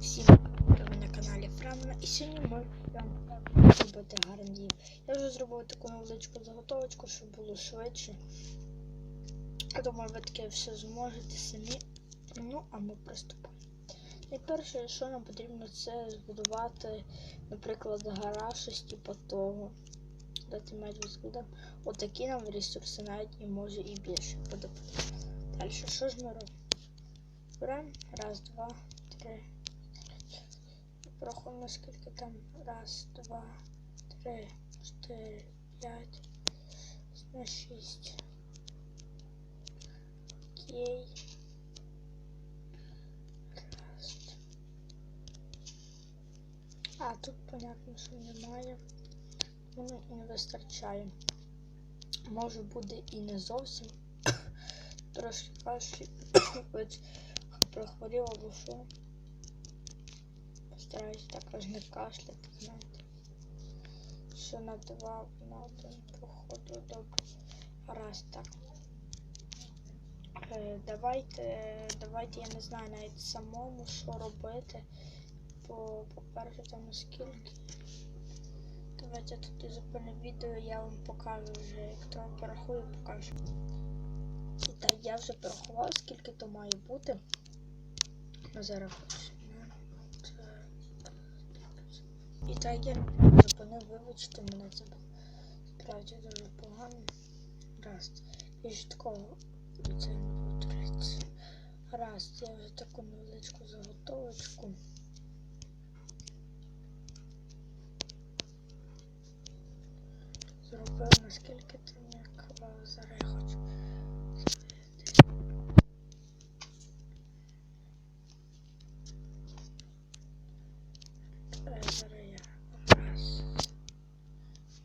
Всім ви на каналі Франна і сьогодні ми будемо зробити гарний. Я вже зробив таку невеличку заготовочку, щоб було швидше. Я думаю, ви таке все зможете самі. Ну, а ми приступимо. Найперше, що нам потрібно, це збудувати, наприклад, гараж щось типу того. Дати мать розглядам. Отакі нам ресурси навіть і може і більше буде. Далі, що ж ми робимо? Беремо раз, два, три. Порахуємо, скільки там. Раз, два, три, чотири, п'ять, на шість. Окей. Раз. А, тут понятно, що немає. Ну, і не вистачає. Може буде і не зовсім. Трошки кашлі. Хоч прохворів або що. Постараюсь також не кашляти, знаєте. Що на два, на один походу добре. Раз так. Е, давайте, давайте, я не знаю навіть самому, що робити. Бо, по-перше, там наскільки. Давайте тут зупиню відео, я вам покажу вже, як то порахую, покажу. І так, я вже порахував, скільки то має бути. Ну, зараз хоч. І так я зупинив, вибачте мене це справді дуже погано. Раз. Я ж такого це не повториться. Раз, я вже таку невеличку заготовочку. Зробив наскільки там як зараз я хочу. Е, Зараз я раз.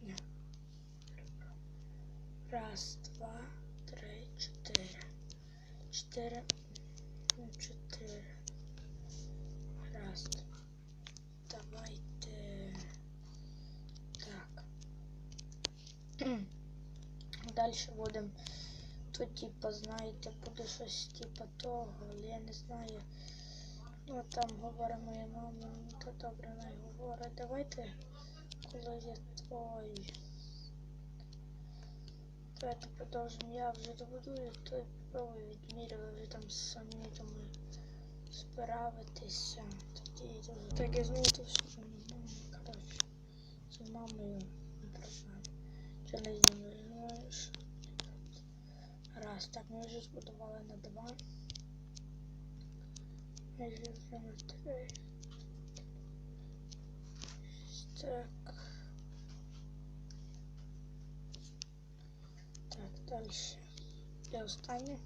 Ні. Раз, два, три, чотири. Чотири. Ну, чотири. Раз. Давайте. Так. Далі будемо. Тут, типа, знаєте, буде щось типа того, але я не знаю. Ну там говорить моя мама, ну то добре не говорить. Давайте, коли я той. Давайте продовжимо. Я вже добудую, то попробую відміряю, ви вже там самі думаю справитися. Тоді дуже. Так я тут все Чи не знімаю. Раз, так, ми вже збудували на два. Ми вже на три. Так. Так, дальше. І останнє.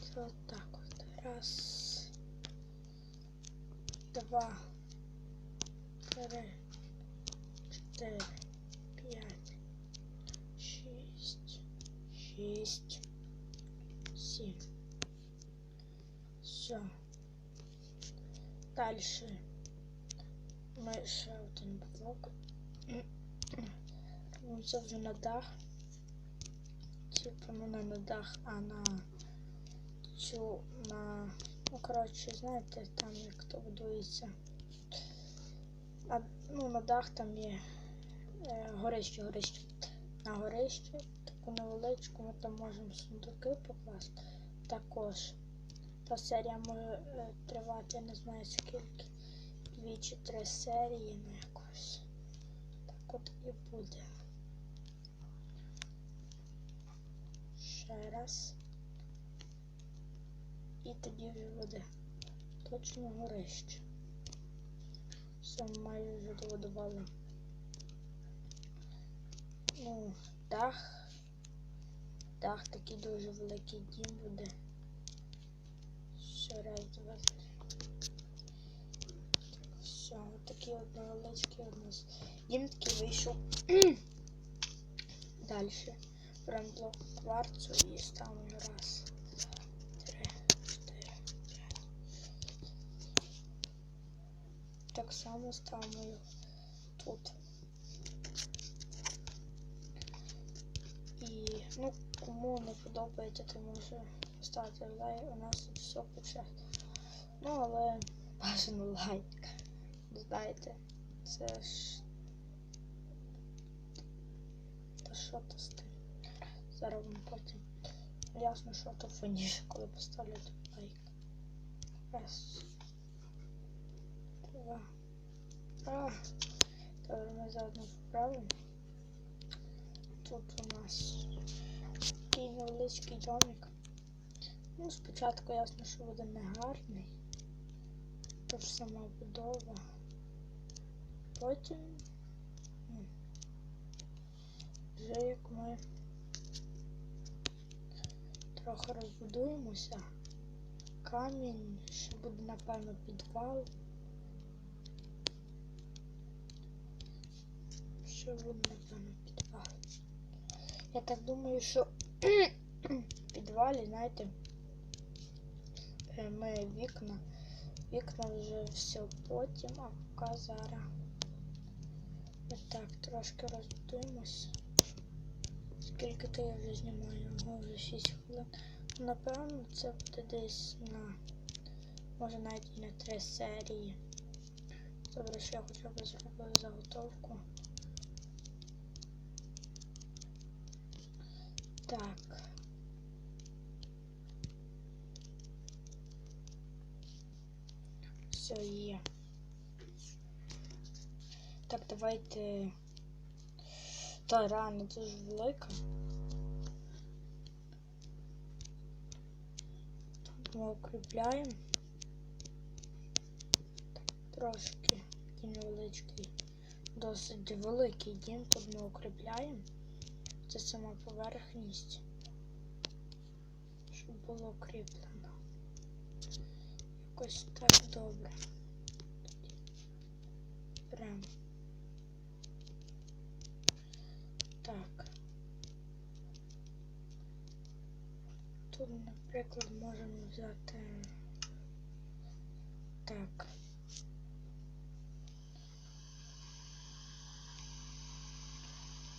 Це от так от. Раз. Два. Три. Чотири. П'ять. Шість. Шість. Сім. Все. Дальше. Ми ще один блок. Ну, це вже на дах. Типу, ну не на дах, а на цю на. Ну, коротше, знаєте, там як то будується. На, ну, на дах там є е, горище, горище. На горище таку невеличку ми там можемо сундуки покласти. Також та серія може е, тривати, не знаю скільки. Дві чи три серії, ну якось. Так от і буде. Ще раз. І тоді вже буде точно горище. Все, майже вже добудували. Ну, дах. Дах такий дуже великий дім буде. Ще раз, два, три. Все, отакий от невеличкий у нас дім такий вийшов. Далі. Беремо блок кварцу і ставимо раз, три, чотири, п'ять. Так само ставимо його тут. І, ну, кому не подобається, то може Ставити лайк. У нас тут все почати. Ну, але бажано лайк. Знаєте, це ж. Та що то з тим? Зараз вам потім. Ясно, що то фоніше, коли поставлять лайк. Раз. Два. А, добре, ми заодно вправимо. Тут у нас такий невеличкий домик. Ну, спочатку ясно, що буде не гарний. Тож сама будова. Потім вже як ми трохи розбудуємося. Камінь, ще буде, напевно, підвал. Ще буде, напевно, підвал. Я так думаю, що підвалі, знаєте, ми вікна. Вікна вже все потім, а поки зараз. Отак, трошки розбудуємось. Скільки то я вже знімаю? Вже 6 хвилин. Напевно, це буде десь на. Може навіть на 3 серії. Добре, що я хоча б зробив заготовку. Так. Все є. Так, давайте. Та рана дуже велика. Тут ми укріпляємо. Трошки невеличкий, досить великий дім. Тут ми укріпляємо. Це сама поверхність, щоб було укріплено. Якось так добре. Прям. Так. Тут, наприклад, можемо взяти так.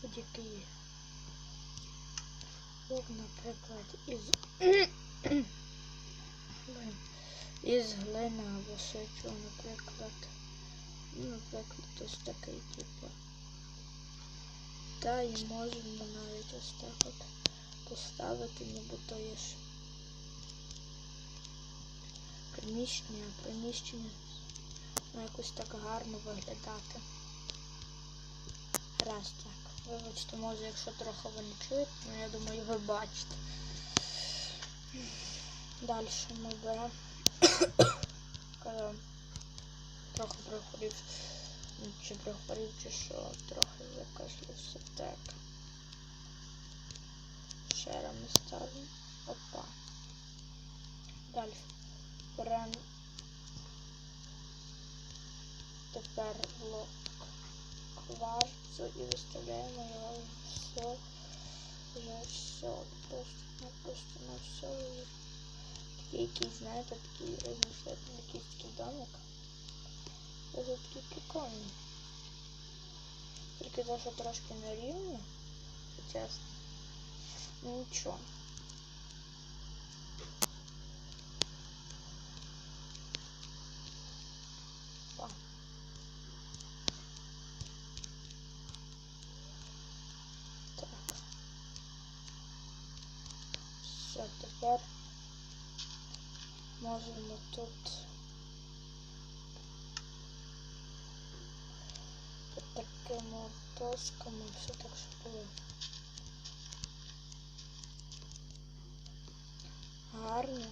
Будь-який наприклад, із. Із глини або шичу, наприклад. Ну, Наприклад, ось такий типу. Та і можемо навіть ось так от поставити, нібито є ж приміщення, приміщення ну, якось так гарно виглядати. Раз так. Вибачте, може, якщо трохи ви не чуєте, ну я думаю, ви бачите. Далі ми беремо. Коли трохи прихворів, ну, чи прихворів, чи що, трохи закашлявся. Так. Ще ми ставимо. Опа. Далі. Беремо тепер блок кварцу і виставляємо його все. Вже все. Просто, просто на все. Такий якийсь, знаєте, такий різноцветний якийсь такий домик. Дуже такий прикольний. Тільки те, що трошки на рівні, чесно. Ну нічого. Па. Так. Все, тепер Можемо тут під такими досками все так, щоб було гарно.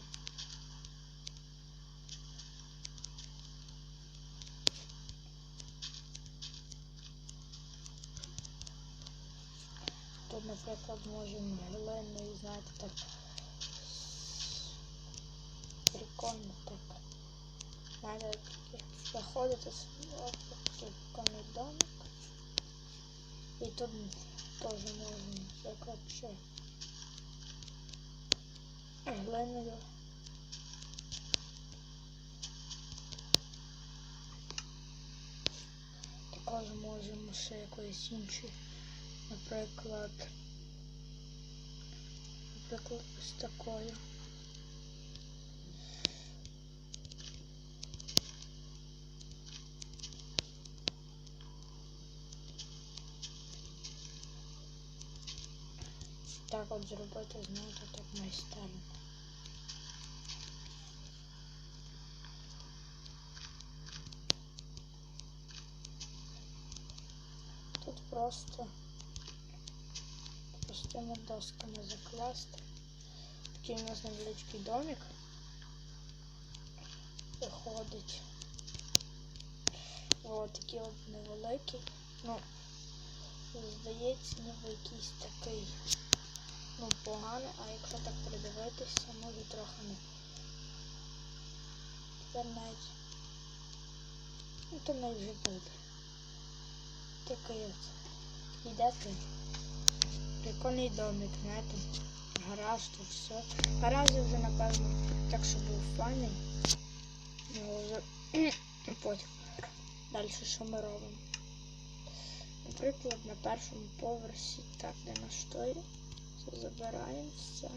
Тут, наприклад, можемо глиною, знаєте, так прикольно так. От такий прикольний домик. І тут теж можна, наприклад, ще глиною. Також можемо ще якоїсь іншої, наприклад, наприклад, ось такою. так от зробити, знаєте, так майстерно. Тут просто простими досками закласти. Такий у нас невеличкий домик виходить. О, такий от невеликий. Ну, здається, ніби якийсь такий ну, поганий, а якщо так придивитися, може трохи не. Тепер навіть. Ну, то навіть вже буде. Такий от. Йдете. Прикольний домик, знаєте. Гараж тут все. Гараж вже, напевно, так, що був файний. Його вже потім. Далі що ми робимо? Наприклад, на першому поверсі, так, де наш це забираємо все.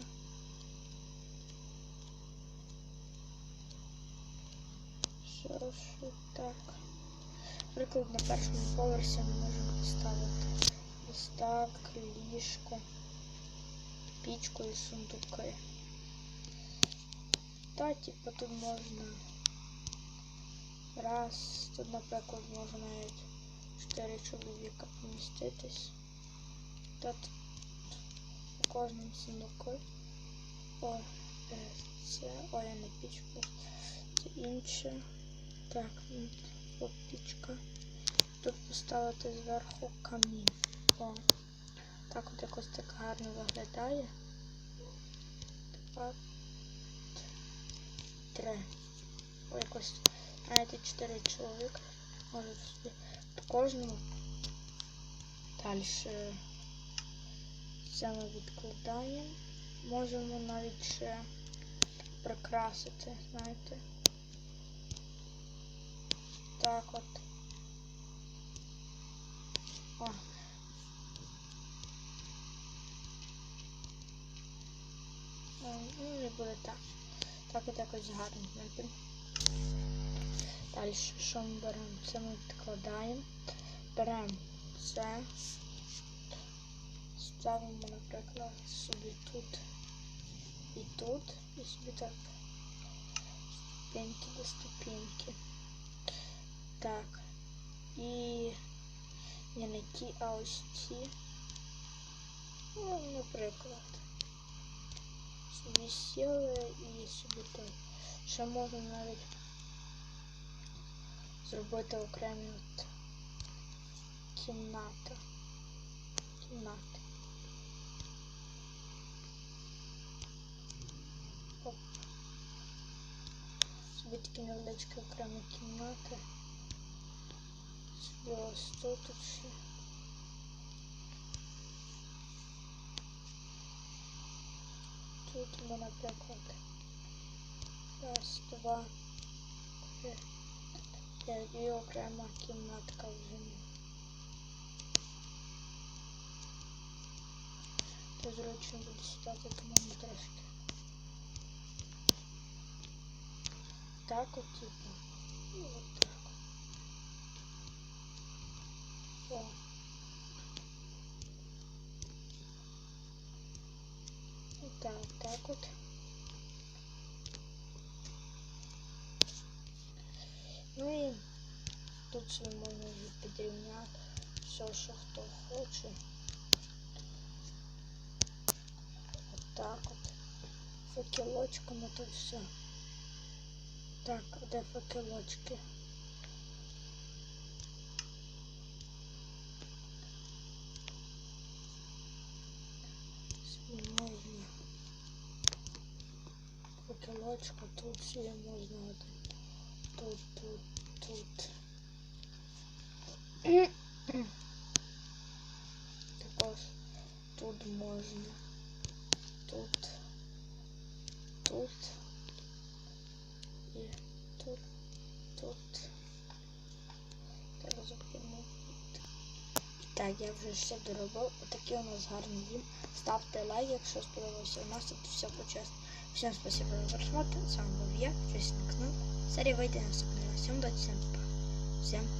Що ж так. Наприклад, на першому поверсі ми можемо поставити ось так, ліжко, пічку і сундуки. Та, типу, тут можна раз, тут, наприклад, може навіть 4 чоловіка поміститись. Та Тут у кожному сундуку. О, е, це, ой, я не пічку, це інше. Так, от. Тут поставити зверху камін. О, так от якось так гарно виглядає. Так. Три. О, якось, знаєте, чотири чоловіка. Може кожному. Далі це ми відкладаємо. Можемо навіть ще прикрасити, знаєте. Так от. О. Ну, не буде так. Так от якось гарно. знаєте. Далі, що ми беремо? Це ми відкладаємо. Беремо це. Ставимо, наприклад, собі тут і тут. І собі так ступеньки до ступеньки. Так. І не на ті, а ось ці. Ну, наприклад. Собі сіли і собі тут. Ще можна навіть зробити окремі от кімнати. Кімнати. Оп. Собі такі невеличкі окремі кімнати. Собі ось тут ще. Тут ми, наприклад, раз, два, три. Є і окрема кімнатка вже. То зручно буде сідати, тому трошки. Так от, типу. І от так. О. І так, так от. Ну і тут собі можна вже підрівняти все, що хто хоче. Отак от. Факелочками тут все. Так, де факелочки? Можна. Факелочка тут можна один. Тут, тут, тут. Також тут можна. Тут. Тут. І тут. Тут. Так зупинимо. Так, я вже все доробив. Отакий у нас гарний дім. Ставте лайк, якщо сподобався. У нас тут все почесно. Всем спасибо за просмотр. С вами был я, Джейсон Канал. Серия выйдет на наступный раз. Всем удачи, всем пока. Всем пока.